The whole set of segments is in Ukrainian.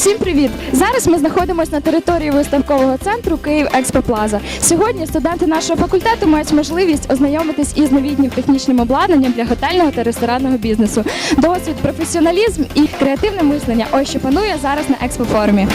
Всім привіт! Зараз ми знаходимося на території виставкового центру Київ Експо Плаза. Сьогодні студенти нашого факультету мають можливість ознайомитись із новітнім технічним обладнанням для готельного та ресторанного бізнесу. Досвід, професіоналізм і креативне мислення. Ось що панує зараз на експофорумі.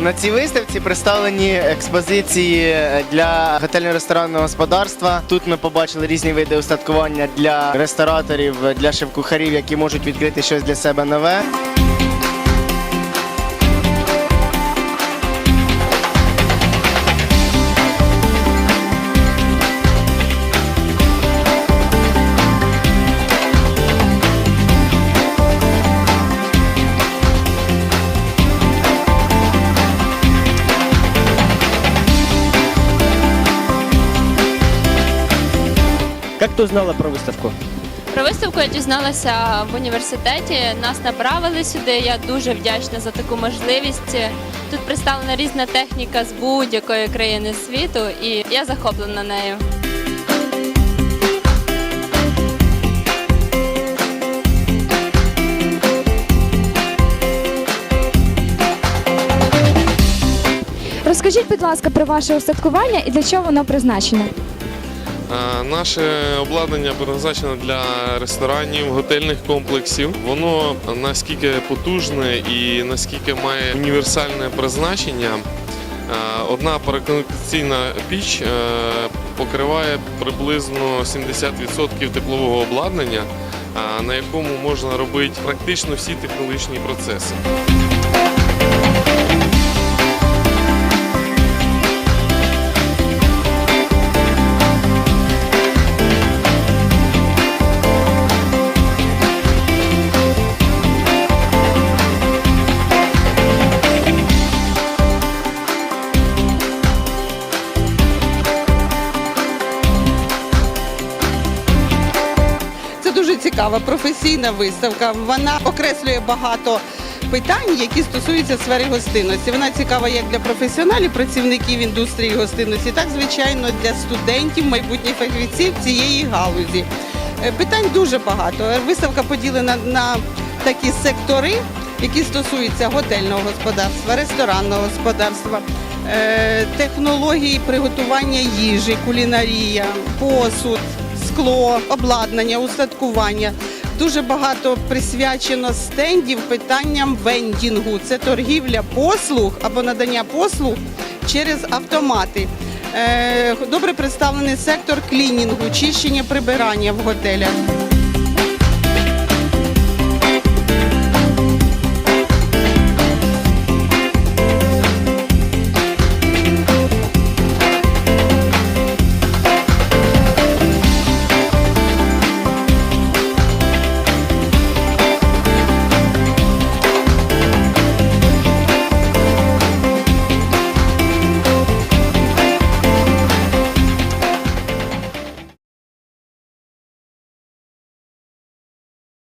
На цій виставці представлені експозиції для готельно-ресторанного господарства. Тут ми побачили різні види устаткування для рестораторів, для шеф-кухарів, які можуть відкрити щось для себе нове. Как ты узнала про выставку? Про виставку я дізналася в університеті. Нас направили сюди. Я дуже вдячна за таку можливість. Тут представлена різна техніка з будь-якої країни світу, і я захоплена нею. Розкажіть, будь ласка, про ваше устаткування і для чого воно призначене. Е, Наше обладнання призначено для ресторанів, готельних комплексів. Воно наскільки потужне і наскільки має універсальне призначення. Е, Одна переконаційна піч е, покриває приблизно 70% теплового обладнання, на якому можна робити практично всі технологічні процеси. Цікава професійна виставка. Вона окреслює багато питань, які стосуються сфери гостинності. Вона цікава як для професіоналів, працівників індустрії гостинності, так звичайно для студентів, майбутніх фахівців цієї галузі. Е, Питань дуже багато. Виставка поділена на такі сектори, які стосуються готельного господарства, ресторанного господарства, е, технології приготування їжі, кулінарія, посуд, скло, обладнання, устаткування. Дуже багато присвячено стендів питанням вендінгу. Це торгівля послуг або надання послуг через автомати. Е, Добре представлений сектор клінінгу, чищення прибирання в готелях.